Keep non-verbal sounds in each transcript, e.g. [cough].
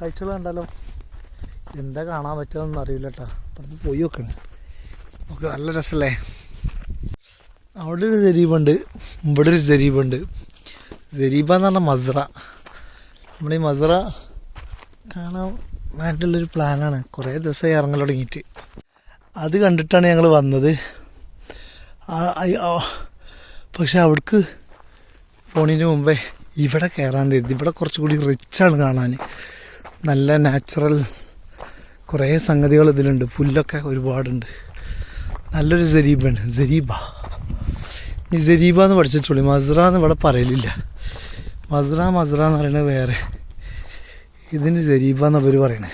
കാഴ്ചകൾ കണ്ടാലോ? എന്താ കാണാൻ പറ്റുമെന്നൊന്നും അറിയില്ല കേട്ടോ അപ്പം പോയി നോക്കണം. നമുക്ക് നല്ല രസമല്ലേ അവിടെ ഒരു ജരീബുണ്ട്. ഇവിടെ ഒരു ജരീബുണ്ട്. ജരീബ എന്ന് പറഞ്ഞാൽ മസ്റ. നമ്മുടെ ഈ മസ്റ കാണാൻ വേണ്ടിയുള്ളൊരു പ്ലാനാണ്. കുറേ ദിവസമായി ഇറങ്ങൽ തുടങ്ങിയിട്ട്. അത് കണ്ടിട്ടാണ് ഞങ്ങൾ വന്നത്. പക്ഷെ അവിടേക്ക് പോണതിന് മുമ്പേ ഇവിടെ കയറാൻ തരുത് ഇവിടെ കുറച്ചുകൂടി റിച്ചാണ് കാണാൻ. നല്ല നാച്ചുറൽ കുറേ സംഗതികൾ ഇതിലുണ്ട്. പുല്ലൊക്കെ ഒരുപാടുണ്ട്. നല്ലൊരു ജരീബാണ്. ജരീബ. ഈ ജരീബ എന്ന് പഠിച്ചിട്ടുള്ളൂ. മസ്ര എന്ന് ഇവിടെ പറയലില്ല. മസ്ര മസ്ര എന്ന് പറയുന്നത് വേറെ. ഇതിന് ജരീബ എന്ന് അവർ പറയണേ?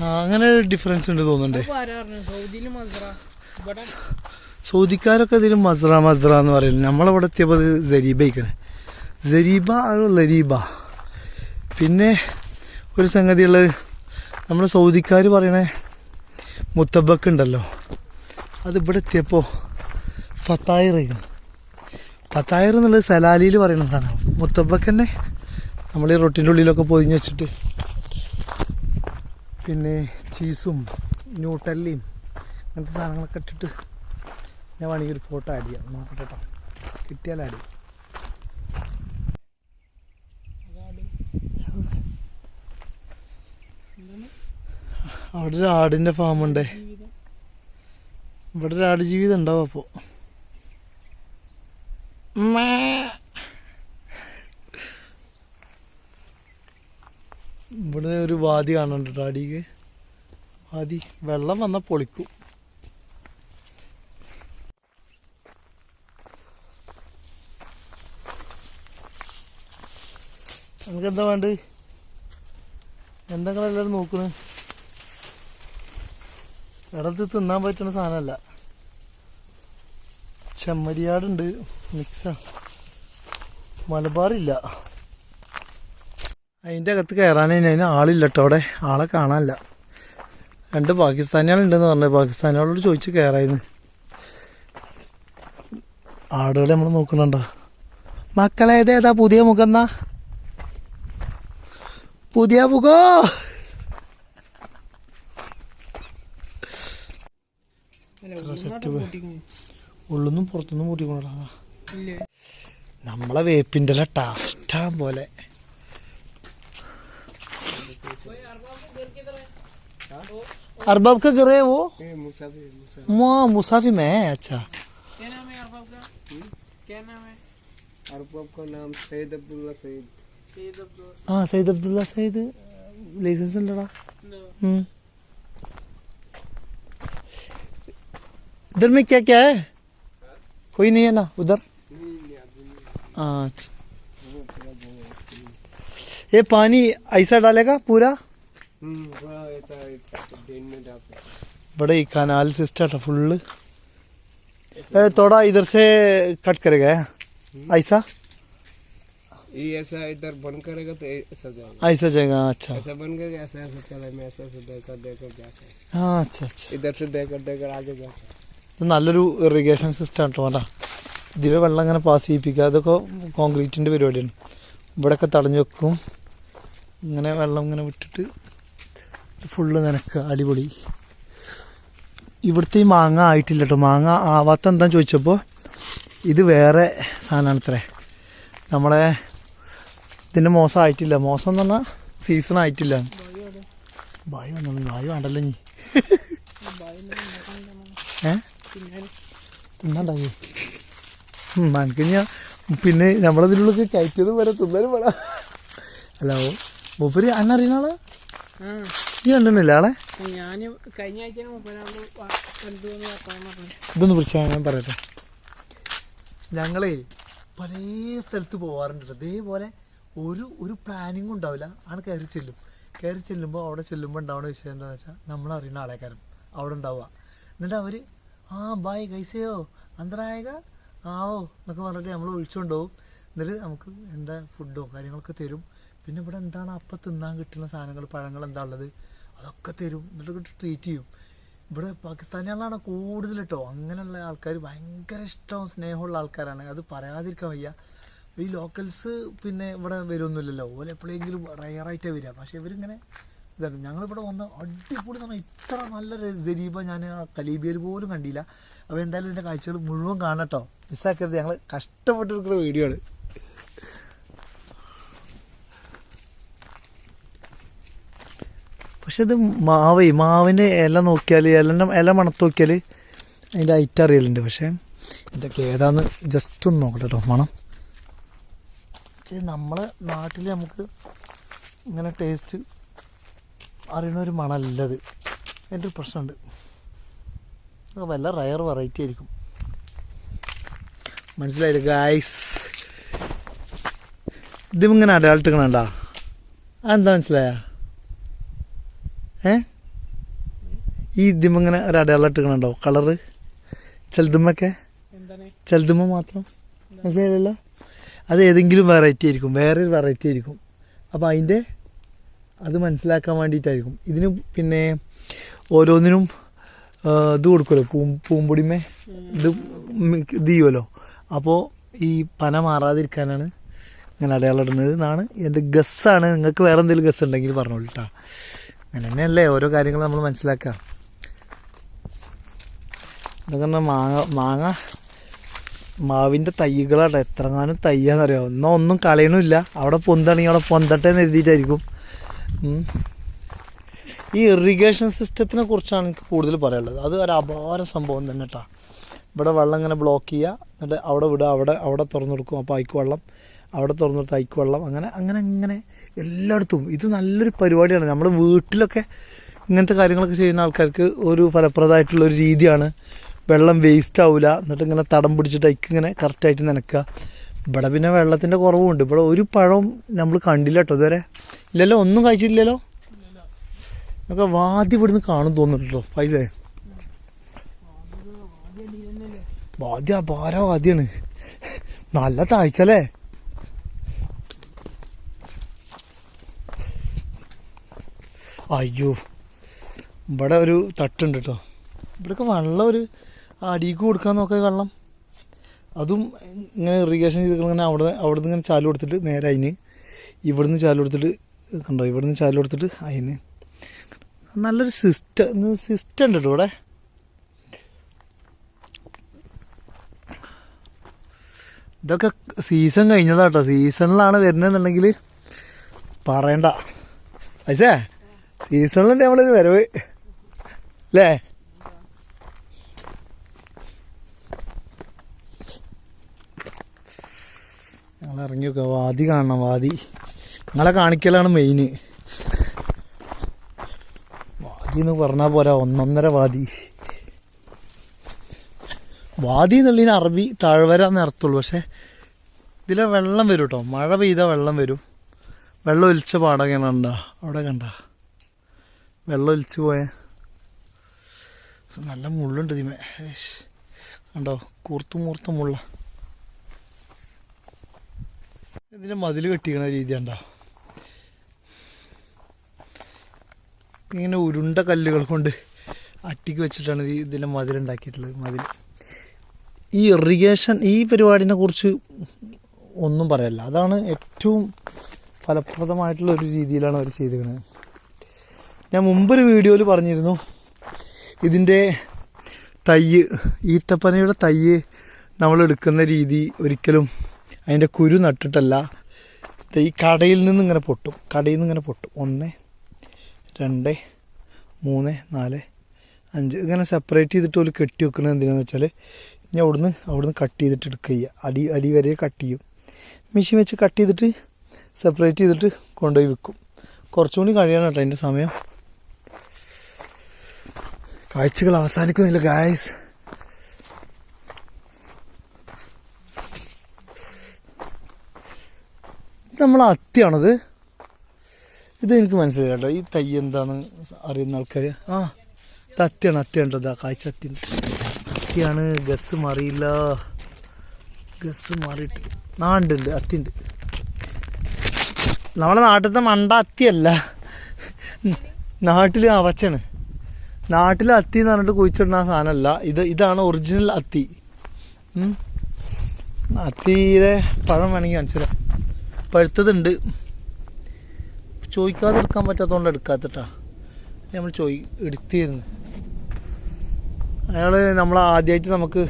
ആ, അങ്ങനെ ഒരു ഡിഫറൻസ് ഉണ്ട് തോന്നുന്നുണ്ട്. സൗദിക്കാരൊക്കെ ഇതിലും മസ്ര മസ്ര എന്ന് പറയുന്നത് നമ്മളവിടെ എത്തിയപ്പോൾ ജരീബ ജരീബയ്ക്കാണ്. ജരീബ ഒരു ലരീബ പിന്നെ ഒരു സംഗതി ഉള്ളത് നമ്മൾ സൗദിക്കാർ പറയണേ മുത്തബക്ക് ഉണ്ടല്ലോ. അത് ഇവിടെ എത്തിയപ്പോൾ ഫത്തായിറയാണ് ഫത്തായിർ എന്നുള്ളത് സലാലിയിൽ പറയുന്ന സാധനമാണ് മുത്തബക്ക് തന്നെ നമ്മൾ ഈ റൊട്ടിന്റെ ഉള്ളിലൊക്കെ പൊതിഞ്ഞ് വെച്ചിട്ട്. പിന്നെ ചീസും ന്യൂട്ടല്ലിയും അങ്ങനത്തെ സാധനങ്ങളൊക്കെ ഇട്ടിട്ട് ഞാൻ വേണമെങ്കിൽ ഒരു ഫോട്ടോ ആഡ് ചെയ്യാം. നോക്കട്ടെ കേട്ടോ കിട്ടിയാൽ ആഡ് ചെയ്യും. അവിടെ ഒരു ആടിന്റെ ഫാമുണ്ട്. ഇവിടെ ഒരു ആട് ജീവിതം ഉണ്ടാവും അപ്പോൾ ഇവിടെ ഒരു വാതി കാണുന്നുണ്ട് അടിക്ക് വാതി. വെള്ളം വന്ന പൊളിക്കും. നമുക്ക് എന്താ വേണ്ടത്? എന്താ നിങ്ങളെല്ലാവരും നോക്കുന്നത് ഇടത്ത് തിന്നാൻ പറ്റുന്ന സാധനമല്ല. ചെമ്മരിയാടുണ്ട്. മിക്സാ മലബാറില്ല. അതിന്റെ അകത്ത് കയറാൻ അതിന് ആളില്ല കേട്ടോ അവിടെ. ആളെ കാണാനില്ല. രണ്ട് പാകിസ്ഥാനികളുണ്ടെന്ന് പറഞ്ഞത് പാകിസ്ഥാനികളോട് ചോദിച്ച് കയറായിരുന്നു. ആടുകളെ നമ്മൾ നോക്കുന്നുണ്ടോ? മക്കളേതേതാ പുതിയ മുഖം എന്നാ? പുതിയ മുഖോ അല്ല സെറ്റ് ഉൾനാട്ട് പോയി. പൊട്ടിക്കുന്നു. ഉള്ളുന്നും പുറത്തുനിന്നും കൂട്ടിക്കൊണ്ടാ ഇല്ലേ നമ്മളെ വേപ്പിൻ്റെ ലട്ടാ ഇഷ്ടം പോലെ अरबाब का घर है वो मुआ मुसाफी में है अच्छा क्या नाम है अरबाब का क्या नाम है अरबाब का नाम सैयद अब्दुल्ला सैयद सैयद अब्दुल हाँ सईद अब्दुल्ला सईद लाइसेंस लड़ा नो हम्म इधर में क्या क्या है कोई नहीं है ना उधर? अच्छा। ये पानी ऐसा डालेगा पूरा? हम्म बड़े ही कनाल सिस्टम फुल थोड़ा इधर से कट करेगा ऐसा? ये ऐसा इधर बंद करेगा तो ऐसा जाएगा। ऐसा जाएगा अच्छा। ऐसा बन गया ऐसा ऐसा चला मैं ऐसा ऐसा देकर देकर जाता है अच्छा अच्छा। इधर से देकर देकर आगे जाता ഇത് നല്ലൊരു ഇറിഗേഷൻ സിസ്റ്റം കേട്ടോ അല്ല ഇതിലെ വെള്ളം അങ്ങനെ പാസ് ചെയ്യിപ്പിക്കുക. അതൊക്കെ കോൺക്രീറ്റിന്റെ പരിപാടിയാണ്. ഇവിടെയൊക്കെ തടഞ്ഞു വെക്കും. ഇങ്ങനെ വെള്ളം ഇങ്ങനെ വിട്ടിട്ട് ഫുള്ള് നനക്കുക. അടിപൊളി. ഇവിടുത്തെ ഈ മാങ്ങ ആയിട്ടില്ല കേട്ടോ മാങ്ങ ആവാത്ത എന്താണെന്ന് ചോദിച്ചപ്പോൾ ഇത് വേറെ സാധനമാണ് ഇത്രേ നമ്മളെ ഇതിന്റെ മോശം ആയിട്ടില്ല. മോശം എന്ന് പറഞ്ഞാൽ സീസൺ ആയിട്ടില്ല. ബായ് വന്നോളൂ ബായ് വേണ്ടല്ലോ നീ ഏഹ് തിന്നണ്ടായി മനക്ക് ഞാൻ പിന്നെ നമ്മളതിനുള്ളിൽ കയറ്റിയത് വരെ തിന്നാനും വേണം അല്ല ഓ മൂപ്പര് അന്നറിയുന്ന ആൾ? ഈ കണ്ടിട്ടില്ല ആളെ? ഇതൊന്ന് പിടിച്ചാൽ ഞാൻ പറയട്ടെ. ഞങ്ങളേ പല സ്ഥലത്ത് പോവാറുണ്ട്. ഇതേപോലെ ഒരു ഒരു പ്ലാനിങ്ങും ഉണ്ടാവില്ല. ആണ് കയറി ചെല്ലും. കയറി ചെല്ലുമ്പോൾ അവിടെ ചെല്ലുമ്പോൾ ഉണ്ടാവുന്ന വിഷയം എന്താണെന്ന് വെച്ചാൽ നമ്മൾ അറിയുന്ന ആളേക്കാരം അവിടെ ഉണ്ടാവുക. എന്നിട്ട് അവർ ആ ബായ് കൈസയോ? അന്തരായക? ആവോ എന്നൊക്കെ പറഞ്ഞിട്ട് നമ്മൾ വിളിച്ചുകൊണ്ടുപോകും എന്നിട്ട് നമുക്ക് എന്താ ഫുഡോ കാര്യങ്ങളൊക്കെ തരും. പിന്നെ ഇവിടെ എന്താണ് അപ്പം തിന്നാൻ കിട്ടുന്ന സാധനങ്ങൾ പഴങ്ങൾ എന്താ ഉള്ളത്? അതൊക്കെ തരും. എന്നിട്ട് ട്രീറ്റ് ചെയ്യും. ഇവിടെ പാകിസ്ഥാനികളാണ് കൂടുതൽ കേട്ടോ അങ്ങനെയുള്ള ആൾക്കാർ ഭയങ്കര ഇഷ്ടവും സ്നേഹമുള്ള ആൾക്കാരാണ്. അത് പറയാതിരിക്കാൻ വയ്യ. ഈ ലോക്കൽസ് പിന്നെ ഇവിടെ വരുമൊന്നുമില്ലല്ലോ ഓലെപ്പോഴെങ്കിലും റയറായിട്ടേ വരിക. പക്ഷെ ഇവരിങ്ങനെ ഇതാണ്. ഞങ്ങളിവിടെ വന്ന് അടിപൊളി പറഞ്ഞാൽ ഇത്ര നല്ലൊരു ജരീബ ഞാൻ കലീബിയൽ പോലും കണ്ടില്ല. അപ്പോൾ എന്തായാലും ഇതിന്റെ കാഴ്ചകൾ മുഴുവൻ കാണട്ടോ. മിസ്സാക്കരുത് ഞങ്ങൾ കഷ്ടപ്പെട്ടെടുക്കുന്ന വീഡിയോ ആണ് പക്ഷെ ഇത് മാവേ മാവിന്റെ ഇല നോക്കിയാൽ ഇലന്റെ ഇല മണത്ത് നോക്കിയാൽ അതിന്റെ ഐറ്റം അറിയലുണ്ട്. പക്ഷേ ഇതൊക്കെ ഏതാന്ന് ജസ്റ്റ് ഒന്ന് നോക്കട്ടെ കേട്ടോ മണം. ഇത് നമ്മളെ നാട്ടിൽ നമുക്ക് ഇങ്ങനെ ടേസ്റ്റ് അറിയണ ഒരു മണമല്ല ഇത് അതിന്റെ ഒരു പ്രശ്നമുണ്ട് വല്ല റയർ വെറൈറ്റി ആയിരിക്കും. മനസ്സിലായില്ല ഗായ്സ് ഇതും ഇങ്ങനെ അടയാളിട്ടിക്കണണ്ടാ അതെന്താ മനസ്സിലായ? ഏ? ഈ ഇതിമിങ്ങനെ ഒരു അടയാളം ഇട്ടിക്കണുണ്ടോ കളറ് ചെലുതുമ്മൊക്കെ? ചെലുതുമ്മ ചിലതുമ്മ മാത്രം? മനസ്സിലായില്ലല്ലോ? അത് ഏതെങ്കിലും വെറൈറ്റി ആയിരിക്കും വേറൊരു വെറൈറ്റി ആയിരിക്കും. അപ്പോൾ അതിന്റെ അത് മനസ്സിലാക്കാൻ വേണ്ടിയിട്ടായിരിക്കും. ഇതിന് പിന്നെ ഓരോന്നിനും ഇത് കൊടുക്കുമല്ലോ പൂ പൂമ്പൊടിമേ ഇത് ഇത് ചെയ്യുമല്ലോ അപ്പോൾ ഈ പന മാറാതിരിക്കാനാണ് ഇങ്ങനെ അടയാളം ഇടുന്നത്. എന്നാണ് എന്റെ ഗസ്സാണ് നിങ്ങൾക്ക് വേറെ എന്തെങ്കിലും ഗസ് ഉണ്ടെങ്കിൽ പറഞ്ഞോളൂ കേട്ടോ അങ്ങനെ തന്നെയല്ലേ ഓരോ കാര്യങ്ങൾ നമ്മൾ മനസ്സിലാക്കുക. പറഞ്ഞാൽ മാങ്ങ മാങ്ങ? മാവിന്റെ തൈകളാട്ടോ. എത്രങ്ങാനും തയ്യാന്നറിയാം ഒന്നും ഒന്നും കളയണമില്ല. അവിടെ പൊന്താണെങ്കിൽ അവിടെ പൊന്തട്ടെ എന്ന് എഴുതിയിട്ടായിരിക്കും. ഈ ഇറിഗേഷൻ സിസ്റ്റത്തിനെ കുറിച്ചാണ് എനിക്ക് കൂടുതൽ പറയാനുള്ളത്. അത് ഒരു അപാര സംഭവം തന്നെ കേട്ടോ ഇവിടെ വെള്ളം ഇങ്ങനെ ബ്ലോക്ക് ചെയ്യുക എന്നിട്ട് അവിടെ വിടുക അവിടെ അവിടെ തുറന്നു കൊടുക്കും. അപ്പോൾ അയക്ക് വെള്ളം അവിടെ തുറന്നു കൊടുത്ത് അയക്ക് വെള്ളം. അങ്ങനെ അങ്ങനെ അങ്ങനെ എല്ലായിടത്തും. ഇത് നല്ലൊരു പരിപാടിയാണ്. നമ്മുടെ വീട്ടിലൊക്കെ ഇങ്ങനത്തെ കാര്യങ്ങളൊക്കെ ചെയ്യുന്ന ആൾക്കാർക്ക് ഒരു ഫലപ്രദമായിട്ടുള്ള ഒരു രീതിയാണ്. വെള്ളം വേസ്റ്റ് ആവില്ല എന്നിട്ട് ഇങ്ങനെ തടം പിടിച്ചിട്ട് അയക്ക് ഇങ്ങനെ കറക്റ്റായിട്ട് നനക്കുക ഇവിടെ പിന്നെ വെള്ളത്തിന്റെ കുറവുണ്ട്. ഇവിടെ ഒരു പഴവും നമ്മൾ കണ്ടില്ല കേട്ടോ ഇതുവരെ. ഇല്ലല്ലോ ഒന്നും കഴിച്ചില്ലല്ലോ നമുക്ക് വാദ്യം ഇവിടുന്ന് കാണും തോന്നുന്നുണ്ടല്ലോ പൈസേ. വാദ്യ അപാര വാദ്യാണ് നല്ല താഴ്ച അല്ലേ? അയ്യോ ഇവിടെ ഒരു തട്ടുണ്ട് കേട്ടോ ഇവിടെയൊക്കെ വെള്ളം ഒരു അടിക്ക് കൊടുക്കാൻ നോക്കുക വെള്ളം. അതും ഇങ്ങനെ ഇറിഗേഷൻ ചെയ്ത് ഇങ്ങനെ അവിടെ അവിടെ നിന്ന് ഇങ്ങനെ ചാൽ കൊടുത്തിട്ട് നേരെ അതിന് ഇവിടുന്ന് ചാൽ കൊടുത്തിട്ട് കണ്ടോ ഇവിടുന്ന് ചാൽ കൊടുത്തിട്ട് അതിന് നല്ലൊരു സിസ്റ്റം സിസ്റ്റം ഉണ്ട് കേട്ടോ ഇവിടെ. ഇതൊക്കെ സീസൺ കഴിഞ്ഞതാട്ടോ സീസണിലാണ് വരുന്നതെന്നുണ്ടെങ്കിൽ പറയണ്ട. പക്ഷേ സീസണിലുണ്ട് നമ്മളൊരു വരവ്. അല്ലേ ഞങ്ങൾ ഇറങ്ങി നോക്കുക വാതി കാണണം വാതി. നിങ്ങളെ കാണിക്കലാണ് മെയിന് വാതി എന്ന് പറഞ്ഞാൽ പോരാ ഒന്നൊന്നര വാതി. വാതി എന്നുള്ളതിന് അറബി താഴ്വര നിരത്തുള്ളൂ പക്ഷേ ഇതിലെ വെള്ളം വരും കേട്ടോ മഴ പെയ്താൽ വെള്ളം വരും. വെള്ളം ഒലിച്ച പാടൊക്കെ കണ്ട. അവിടെ കണ്ട. വെള്ളം ഒലിച്ച് പോയ. നല്ല മുള്ളുണ്ട് ഇതിമേ. കണ്ടോ? കൂർത്തു മൂർത്ത മുള്ള. ഇതിന്റെ മതിൽ കെട്ടിക്കണ രീതി കണ്ടോ ഇങ്ങനെ ഉരുണ്ട കല്ലുകൾ കൊണ്ട് അട്ടിക്ക് വെച്ചിട്ടാണ് ഇതിന്റെ മതിൽ ഉണ്ടാക്കിയിട്ടുള്ളത് മതിൽ ഈ ഇറിഗേഷൻ ഈ പരിപാടിനെ കുറിച്ച് ഒന്നും പറയല്ല. അതാണ് ഏറ്റവും ഫലപ്രദമായിട്ടുള്ള ഒരു രീതിയിലാണ് അവർ ചെയ്തിരിക്കുന്നത് ഞാൻ മുമ്പൊരു വീഡിയോയിൽ പറഞ്ഞിരുന്നു ഇതിന്റെ തയ്യ് ഈത്തപ്പനയുടെ തയ്യ് നമ്മൾ എടുക്കുന്ന രീതി ഒരിക്കലും അതിന്റെ കുരു നട്ടിട്ടല്ല. ഈ കടയിൽ നിന്ന് ഇങ്ങനെ പൊട്ടും. കടയിൽ നിന്ന് ഇങ്ങനെ പൊട്ടും. ഒന്ന് രണ്ട് മൂന്ന് നാല് അഞ്ച്. ഇങ്ങനെ സെപ്പറേറ്റ് ചെയ്തിട്ട് ഒരു കെട്ടി വെക്കുന്നത് എന്തിനാന്ന് വെച്ചാൽ ഇനി അവിടുന്ന് അവിടുന്ന് കട്ട് ചെയ്തിട്ട് എടുക്കുക അടി അടി വരെ കട്ട് ചെയ്യും. മെഷീൻ വെച്ച് കട്ട് ചെയ്തിട്ട് സെപ്പറേറ്റ് ചെയ്തിട്ട് കൊണ്ടുപോയി വിൽക്കും കുറച്ചും കൂടി കഴിയണം കേട്ടോ അതിന്റെ സമയം. കാഴ്ചകൾ അവസാനിക്കുന്നില്ല ഗായ്സ് നമ്മൾ അത്തിയാണത്. ഇത് എനിക്ക് മനസ്സിലായി കേട്ടോ. ഈ തൈ എന്താന്ന് അറിയുന്ന ആൾക്കാർ ആ ഇത് അത്തിയാണ് അത്തിയാണ് കേട്ടോ. കാഴ്ച അത്തിയുണ്ട് അത്തിയാണ്. ഗസ് മാറിയില്ല. ഗസ് മാറിയിട്ട് നാണ്ടുണ്ട് അത്തിയുണ്ട് നമ്മളെ നാട്ടിലത്തെ മണ്ട അത്തിയല്ല. നാട്ടിൽ അവച്ചാണ് നാട്ടിൽ അത്തി എന്ന് പറഞ്ഞിട്ട് കുഴിച്ചിടുന്ന സാധനമല്ല. ഇത് ഇതാണ് ഒറിജിനൽ അത്തി. അത്തിയുടെ പഴം വേണമെങ്കിൽ കാണിച്ചുതരാം. പഴുത്തതുണ്ട്. ചോദിക്കാതെ എടുക്കാൻ പറ്റാത്തതുകൊണ്ട് എടുക്കാത്തട്ടാ. നമ്മൾ ചോയി എടുത്തിരുന്നു. അയാൾ നമ്മൾ ആദ്യമായിട്ട് നമുക്ക്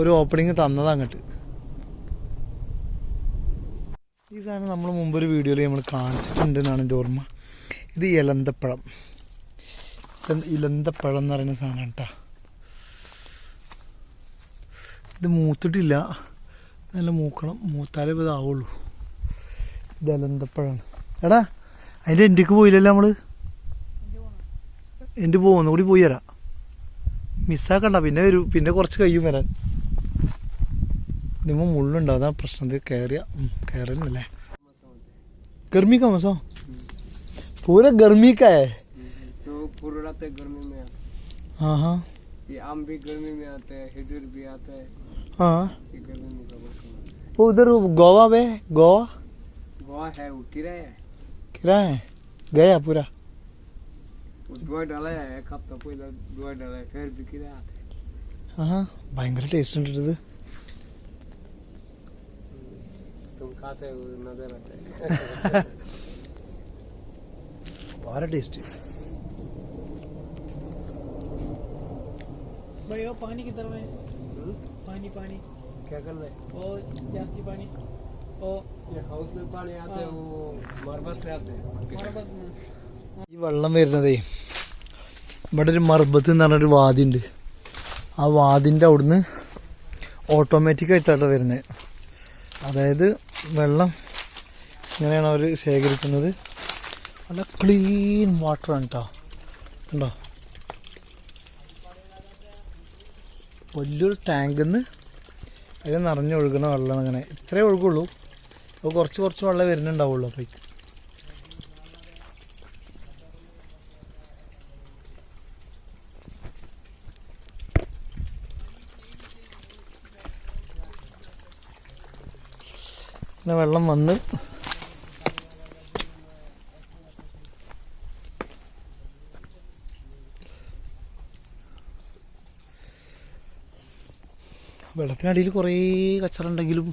ഒരു ഓപ്പണിങ് തന്നത് അങ്ങോട്ട്. ഈ സാധനം നമ്മൾ മുമ്പൊരു വീഡിയോയിൽ നമ്മൾ കാണിച്ചിട്ടുണ്ട് എന്നാണ് എന്റെ ഓർമ്മ. ഇത് ഇലന്തപ്പഴം ഇലന്തപ്പഴം എന്ന് പറയുന്ന സാധനം കേട്ടോ ഇത് മൂത്തിട്ടില്ല. നല്ല മൂക്കണം. മൂത്താലേ ഇത് ആവുള്ളൂ ഇത് ഇലന്തപ്പഴമാണ് എടാ അതിൻ്റെ എൻ്റെക്ക് പോയില്ലല്ലോ നമ്മള് എൻ്റെ പോകുന്ന കൂടി പോയി തരാം മിസ്സാക്കണ്ട പിന്നെ വരൂ പിന്നെ കുറച്ച് കഴിയും വരാൻ ഇതിമ്മ മുള്ളുണ്ടാവും അതാണ് പ്രശ്നം ഇത് കയറിയ കയറുന്നല്ലേ गर्मी का मौसम पूरा गर्मी का है तो पूरा रात गर्मी में आता हाँ हाँ है। ये आम भी गर्मी में आते हैं खजूर भी आता है हाँ ये गर्मी का मौसम है वो उधर वो गोवा में गोवा है वो किराया है। किराया है? गया पूरा? दो डाला है एक हफ़्ता पहले दो डाला है फिर भी किराया आता हाँ भयंकर टेस्ट ఉంటుంది तो। तुम खाते हो नज़र आता [laughs] बहुत टेस्टी भाई वो पानी किधर में हम्म? पानी पानी। क्या कर रहे है? वो जास्ती पानी? ओ ये हाउस में पानी आते हैं वो मार्बल से आते हैं हमारे पास में ഈ വെള്ളം വരുന്നതേ ഇവിടെ ഒരു മർബത്ത് എന്ന് പറഞ്ഞൊരു വാദിണ്ട് ആ വാദിൻ്റെ അവിടുന്ന് ഓട്ടോമാറ്റിക് ആയിട്ടാണ് വരുന്നത് അതായത് വെള്ളം ഇങ്ങനെയാണ് അവർ ശേഖരിക്കുന്നത് നല്ല ക്ലീൻ വാട്ടറാണ് കേട്ടോ ഉണ്ടോ വലിയൊരു ടാങ്കിൽ നിന്ന് അതിൽ നിറഞ്ഞൊഴുകുന്ന വെള്ളമാണ് ഇങ്ങനെ ഇത്രേ ഒഴുകുള്ളൂ അപ്പോൾ കുറച്ച് കുറച്ച് വെള്ളം വരുന്നുണ്ടാവുള്ളൂ അപ്പോൾ പിന്നെ വെള്ളം വന്ന് വെള്ളത്തിനടിയിൽ കുറേ കച്ചറ ഉണ്ടെങ്കിലും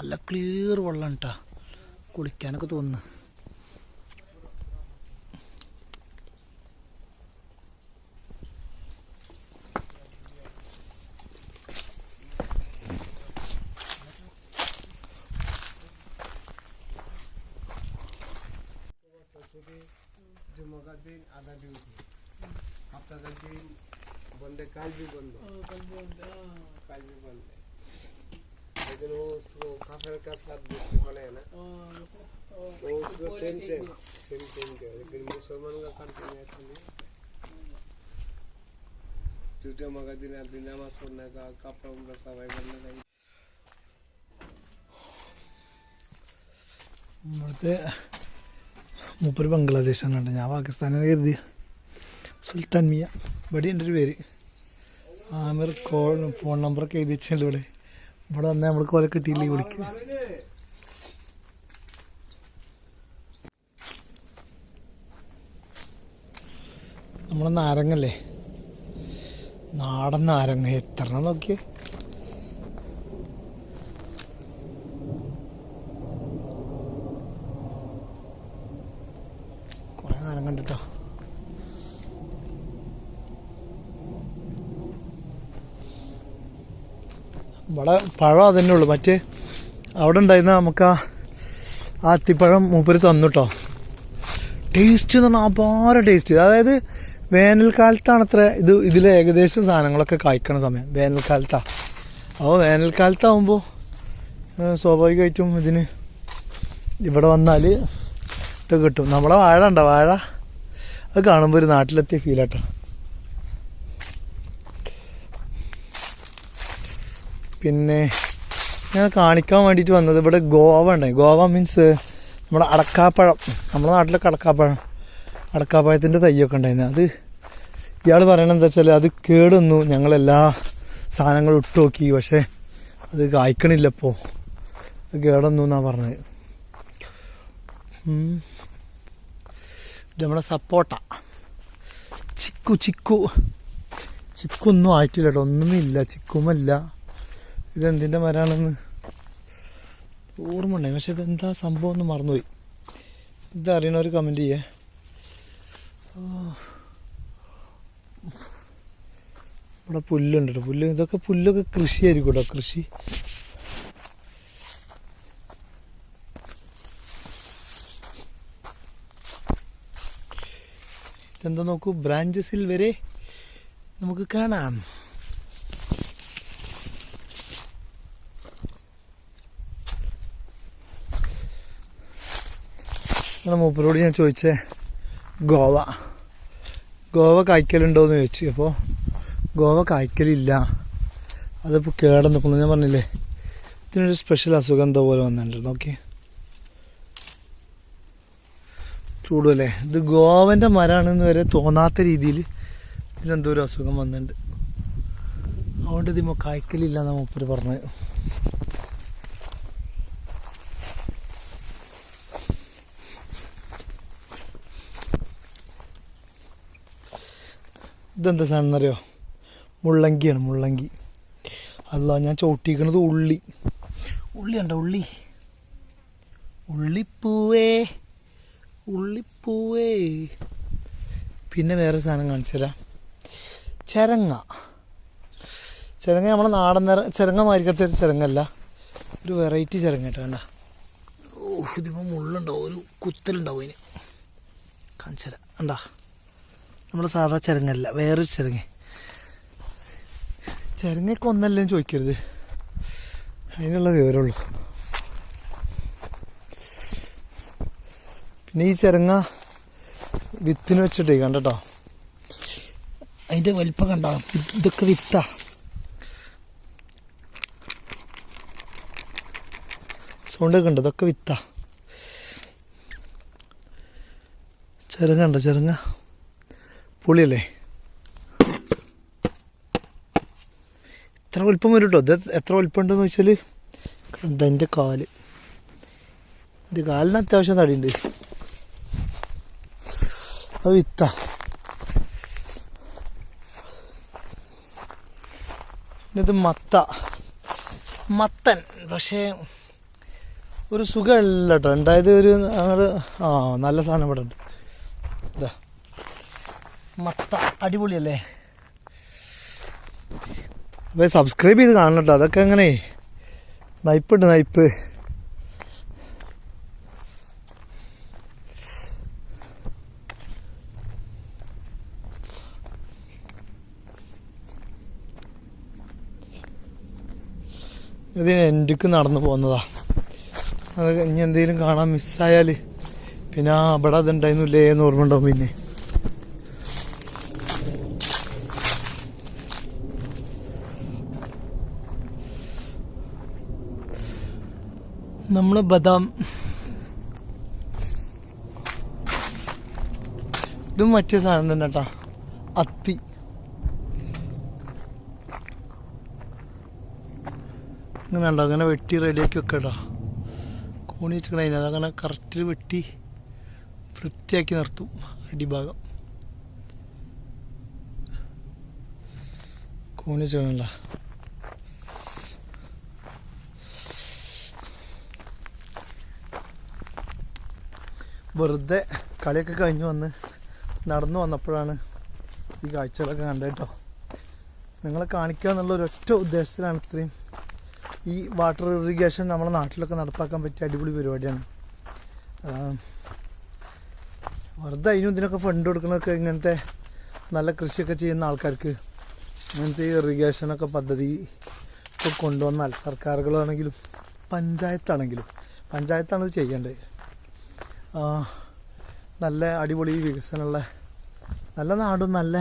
നല്ല ക്ലിയർ വെള്ളം കേട്ടാ കുളിക്കാനൊക്കെ തോന്നുന്നു जुम्मा का दिन आधा ड्यूटी हफ्ता का दिन बंद है कल भी बंद हो ओ, कल भी होता है, हाँ। कल भी बंद है लेकिन वो उसको काफिर का साथ देखने वाले है ना ओ, ओ, वो उसको पूरे सेम चेक सेम किया। सेम सेम के लेकिन मुसलमान का करते हैं ऐसा नहीं जूते मगा दिन आदमी नमाज पढ़ने का कपड़ा उनका सफाई करने का ഇവിടുത്തെ മൂപ്പര് ബംഗ്ലാദേശാണ് കേട്ടോ ഞാൻ പാകിസ്ഥാനെന്ന് കരുതി സുൽത്താൻ മിയ ഇവിടെ ഉണ്ട് ഒരു പേര് ആമിർ കോൾ ഫോൺ നമ്പറൊക്കെ എഴുതി വെച്ചിട്ടുണ്ട് ഇവിടെ ഇവിടെ വന്നാൽ നമ്മൾക്ക് പോലെ കിട്ടിയില്ലേ വിളിക്കുക നമ്മളെ നാരങ്ങല്ലേ? നാടൻ നാരങ്ങ. എത്ര നോക്കിയേ കുറെ നേരം കണ്ടിട്ടോ ഇവിടെ പഴം അതന്നെ ഉള്ളു. മറ്റേ അവിടെ ഉണ്ടായിരുന്ന നമുക്ക് ആ ആത്തിപ്പഴം മൂപ്പര് തന്നു കേട്ടോ ടേസ്റ്റ് എന്ന് പറഞ്ഞാൽ അപാര ടേസ്റ്റ് അതായത് വേനൽക്കാലത്താണ് അത്ര ഇത് ഇതിൽ ഏകദേശം സാധനങ്ങളൊക്കെ കായ്ക്കണ സമയം. വേനൽക്കാലത്താ. അപ്പോൾ വേനൽക്കാലത്താവുമ്പോൾ സ്വാഭാവികമായിട്ടും ഇതിന് ഇവിടെ വന്നാൽ ഇത് കിട്ടും. നമ്മളെ വാഴ ഉണ്ടോ വാഴ? അത് കാണുമ്പോൾ ഒരു നാട്ടിലെത്തിയ ഫീലാട്ടോ പിന്നെ ഞാൻ കാണിക്കാൻ വേണ്ടിയിട്ട് വന്നത് ഇവിടെ ഗോവ ഉണ്ട് ഗോവ മീൻസ് നമ്മുടെ അടക്കാപ്പഴം. നമ്മുടെ നാട്ടിലൊക്കെ അടക്കാപ്പഴം അടക്കാപ്പഴത്തിന്റെ തയ്യൊക്കെ ഉണ്ടായിരുന്നു. അത് ഇയാൾ പറയണത് എന്താ വെച്ചാൽ അത് കേടുന്നു. ഞങ്ങളെല്ലാ സാധനങ്ങളും ഇട്ട് നോക്കി. പക്ഷേ അത് കായ്ക്കണില്ല ഇപ്പോൾ അത് കേടുന്നു എന്നാണ് പറഞ്ഞത്. നമ്മുടെ സപ്പോട്ട. ചിക്കു ചിക്കു. ചിക്കൊന്നും ആയിട്ടില്ല കേട്ടോ. ഒന്നുമില്ല. ചിക്കുമല്ല. ഇതെന്തിന്റെ മരാണെന്ന്? ഓർമ്മ പക്ഷെ ഇതെന്താ സംഭവം എന്ന് മറന്നുപോയി. ഇതറിയണവർ കമന്റ് ചെയ്യേ. ഇവിടെ പുല്ലുണ്ട് പുല്ല് ഇതൊക്കെ പുല്ലൊക്കെ കൃഷിയായിരിക്കും കേട്ടോ കൃഷി. ഇതെന്താ നോക്കൂ ബ്രാഞ്ചസിൽ വരെ നമുക്ക് കാണാം. നമ്മുടെ മൂപ്പരോട് ഞാൻ ചോദിച്ചേ ഗോവ. ഗോവ കായ്ക്കലുണ്ടോയെന്ന് ചോദിച്ചു. അപ്പോൾ ഗോവ കായ്ക്കലില്ല. അതിപ്പോൾ കേട നിൽക്കുന്നു. ഞാൻ പറഞ്ഞില്ലേ ഇതിനൊരു സ്പെഷ്യൽ അസുഖം എന്തോ പോലെ വന്നിട്ടുണ്ടായിരുന്നു ഓക്കെ ചൂടുമല്ലേ ഇത് ഗോവന്റെ മരമാണെന്ന് വരെ തോന്നാത്ത രീതിയിൽ ഇതിനെന്തോ ഒരു അസുഖം വന്നിട്ടുണ്ട്. അതുകൊണ്ട് ഇതിമോ കായ്ക്കലില്ല എന്നാണ് മൂപ്പര് പറഞ്ഞത്. ഇതെന്താ സാധനം അറിയോ മുള്ളങ്കിയാണ് മുള്ളങ്കി. അല്ല ഞാൻ ചവിട്ടിക്കണത് ഉള്ളി. ഉള്ളി ഉണ്ടോ ഉള്ളി? ഉള്ളിപ്പൂവേ ഉള്ളിപ്പൂവേ. പിന്നെ വേറെ സാധനം കാണിച്ചു തരാം. ചരങ്ങ. ചരങ്ങ നമ്മുടെ നാടൻ നിറ ചരങ്ങ മാരിക്കത്തെ ഒരു ചരങ്ങല്ല. ഒരു വെറൈറ്റി ചരങ്ങ കേട്ടോ കണ്ട? ഓ ഇതിപ്പോൾ മുള്ളുണ്ടാവും ഒരു കുത്തലുണ്ടാവും അതിന്. കാണിച്ചു തരാം. കണ്ടാ? നമ്മുടെ സാധാ ചരങ്ങല്ല വേറൊരു ചരങ്ങ. ചരങ്ങയൊക്കെ ഒന്നല്ലേ ചോദിക്കരുത്. അതിനുള്ള വിവരമുള്ളൂ. പിന്നെ ഈ ചരങ്ങ വിത്തിന് വെച്ചിട്ടേ കണ്ടോ അതിന്റെ വലിപ്പം കണ്ടോ? ഇതൊക്കെ വിത്താ. സൗണ്ടൊക്കെ ഉണ്ട് ഇതൊക്കെ വിത്താ. ചെറുങ്ങ ഉണ്ടോ ചെറുങ്ങ പുളിയല്ലേ? ഇത്ര വലിപ്പം വരും കേട്ടോ ഇത് എത്ര വലിപ്പം ഉണ്ടെന്ന് വെച്ചാൽ എന്റെ കാൽ? എന്റെ കാലിന് അത്യാവശ്യം തടിയുണ്ട്. അത് വിത്ത. ഇത് മത്ത. മത്തൻ. പക്ഷേ ഒരു സുഖമല്ല കേട്ടോ. ഉണ്ടായത് ഒരു ആ നല്ല സാധനം ഇവിടെ ഉണ്ട്. ഇതാ. മത്ത അടിപൊളിയല്ലേ? അപ്പോൾ സബ്സ്ക്രൈബ് ചെയ്ത് കാണണം കേട്ടോ അതൊക്കെ എങ്ങനെ? നയിപ്പുണ്ട് നയിപ്പ് ഇതിന് എൻഡിക്ക് നടന്നു പോകുന്നതാ. അത് ഇനി എന്തെങ്കിലും കാണാൻ മിസ്സായാൽ പിന്നെ അവിടെ അതുണ്ടായിരുന്നില്ലേ എന്ന് ഓർമ്മ ഉണ്ടാവും പിന്നെ. നമ്മൾ ബദാം. ഇതും മറ്റേ സാധനം തന്നെ കേട്ടാ അത്തി. അങ്ങനെ ഉണ്ടോ അങ്ങനെ വെട്ടി റെഡിയാക്കി വെക്കട്ടോ കോണി വെച്ചിക്കണ അതിന് അതങ്ങനെ കറക്റ്റ് വെട്ടി വൃത്തിയാക്കി നിർത്തും. അടിഭാഗം. കോണി വെച്ചിക്കണല്ല വെറുതെ കളിയൊക്കെ കഴിഞ്ഞ് വന്ന് നടന്നു വന്നപ്പോഴാണ് ഈ കാഴ്ചകളൊക്കെ കണ്ടത് കേട്ടോ. നിങ്ങളെ കാണിക്കുക എന്നുള്ള ഒരൊറ്റ ഉദ്ദേശത്തിലാണ് ഇത്രയും ഈ വാട്ടർ ഇറിഗേഷൻ നമ്മുടെ നാട്ടിലൊക്കെ നടപ്പാക്കാൻ പറ്റിയ അടിപൊളി പരിപാടിയാണ്. വെറുതെ അതിനും ഇതിനൊക്കെ ഫണ്ട് കൊടുക്കുന്നതൊക്കെ ഇങ്ങനത്തെ നല്ല കൃഷിയൊക്കെ ചെയ്യുന്ന ആൾക്കാർക്ക് ഇങ്ങനത്തെ ഈ ഇറിഗേഷനൊക്കെ പദ്ധതി ഇപ്പോൾ കൊണ്ടുവന്നാൽ സർക്കാരുകളാണെങ്കിലും പഞ്ചായത്താണെങ്കിലും പഞ്ചായത്താണ് ഇത് ചെയ്യേണ്ടത്. നല്ല അടിപൊളി വികസനമുള്ള നല്ല നാടും നല്ല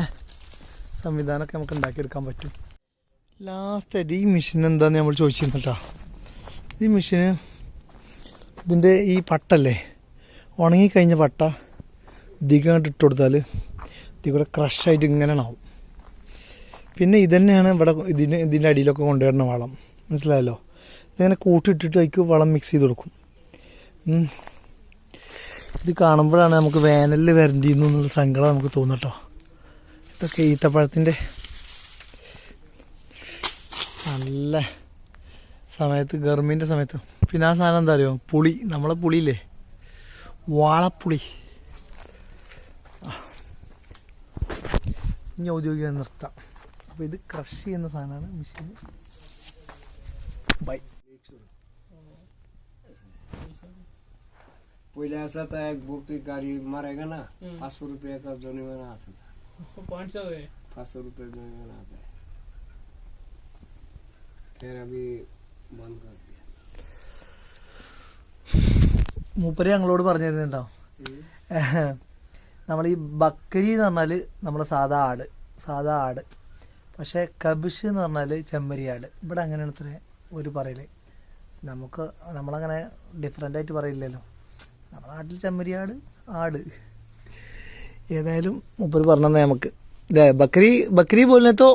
സംവിധാനമൊക്കെ നമുക്ക് ഉണ്ടാക്കിയെടുക്കാൻ പറ്റും. ലാസ്റ്റായിട്ട് ഈ മിഷൻ എന്താന്ന് നമ്മൾ ചോദിച്ചിരുന്നു കേട്ടോ ഈ മെഷീന് ഇതിന്റെ ഈ പട്ടല്ലേ? ഉണങ്ങിക്കഴിഞ്ഞ പട്ട ഇതിങ്ങോട്ട് ഇട്ട് കൊടുത്താൽ ഇതിവിടെ ക്രഷായിട്ട് ഇങ്ങനെ ആവും പിന്നെ ഇതന്നെയാണ് ഇവിടെ ഇതിന് ഇതിന്റെ അടിയിലൊക്കെ കൊണ്ടുവരുന്ന വളം. മനസ്സിലായല്ലോ? ഇതിങ്ങനെ കൂട്ടിയിട്ടിട്ട് വളം മിക്സ് ചെയ്ത് കൊടുക്കും. ഇത് കാണുമ്പോഴാണ് നമുക്ക് വേനലിൽ വരണ്ടിയിരുന്നു എന്നുള്ള സങ്കടം നമുക്ക് തോന്നട്ടോ ഇതൊക്കെ ഈത്തപ്പഴത്തിന്റെ നല്ല സമയത്ത് ഗർമിന്റെ സമയത്ത്. പിന്നെ ആ സാധനം എന്താ അറിയോ? പുളി. നമ്മളെ പുളിയില്ലേ? വാളപ്പുളി. ഇനി ഔദ്യോഗിക നിർത്താം. അപ്പോൾ ഇത് ക്രഷ് ചെയ്യുന്ന സാധനമാണ്. Machine by. पहले ऐसा था एक बुक की गाड़ी मारेगा ना हम्म। [laughs] पाँच सौ रुपये का जुर्माना आता था पाँच सौ है पाँच सौ रुपये जुर्माना आता है फिर अभी बंद कर दिया മൂപ്പര് ഞങ്ങളോട് പറഞ്ഞു തരുന്നുണ്ടോ [laughs] നമ്മൾ ഈ ബക്കരി എന്ന് പറഞ്ഞാൽ നമ്മളെ സാധാ ആട് സാധാ ആട് പക്ഷേ കബിഷ് എന്ന് പറഞ്ഞാൽ ചെമ്മരി ആട് ഇവിടെ അങ്ങനെയാണ് ഇത്ര ഒരു പറയല് നമുക്ക് നമ്മളങ്ങനെ ഡിഫറെൻ്റ് ആയിട്ട് പറയില്ലല്ലോ നമ്മുടെ നാട്ടിൽ ചെമ്മരി ആട് ആട് ഏതായാലും മൂപ്പര് പറഞ്ഞതന്നെ നമുക്ക് ഇതേ ബക്കരി ബക്കരി बोलने तो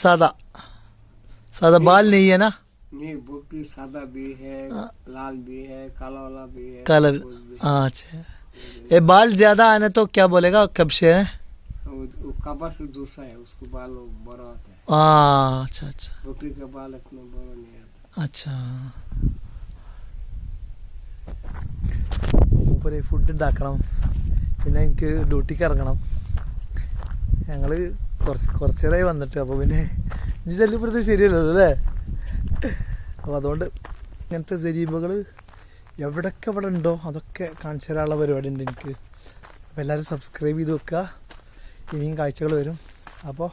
सादा सादा बाल नहीं है ना नहीं बुक की सादा भी है हाँ। लाल भी है काला वाला भी है काला कुछ भी। हाँ अच्छा ये बाल ज्यादा आने तो क्या बोलेगा कबशे है वो, वो कबा से दूसरा है उसको बाल बड़ा होता है हाँ अच्छा अच्छा बकरी का बाल इतना बड़ा नहीं आता अच्छा മൂപ്പര് ഫുഡ് ഉണ്ടാക്കണം പിന്നെ എനിക്ക് ഡ്യൂട്ടിക്ക് ഇറങ്ങണം ഞങ്ങൾ കുറച്ച് കുറച്ച് നേരമായി വന്നിട്ട്. അപ്പോൾ പിന്നെ ഇനി ശല്യപ്പെടുത്തി ശരിയല്ലത് അല്ലേ? അപ്പോൾ അതുകൊണ്ട് ഇങ്ങനത്തെ ജരീബകൾ എവിടൊക്കെ ഇവിടെ ഉണ്ടോ അതൊക്കെ കാണിച്ചു തരാനുള്ള പരിപാടി ഉണ്ട് എനിക്ക്. അപ്പോൾ എല്ലാവരും സബ്സ്ക്രൈബ് ചെയ്ത് വെക്കുക. ഇനിയും കാഴ്ചകൾ വരും. അപ്പോൾ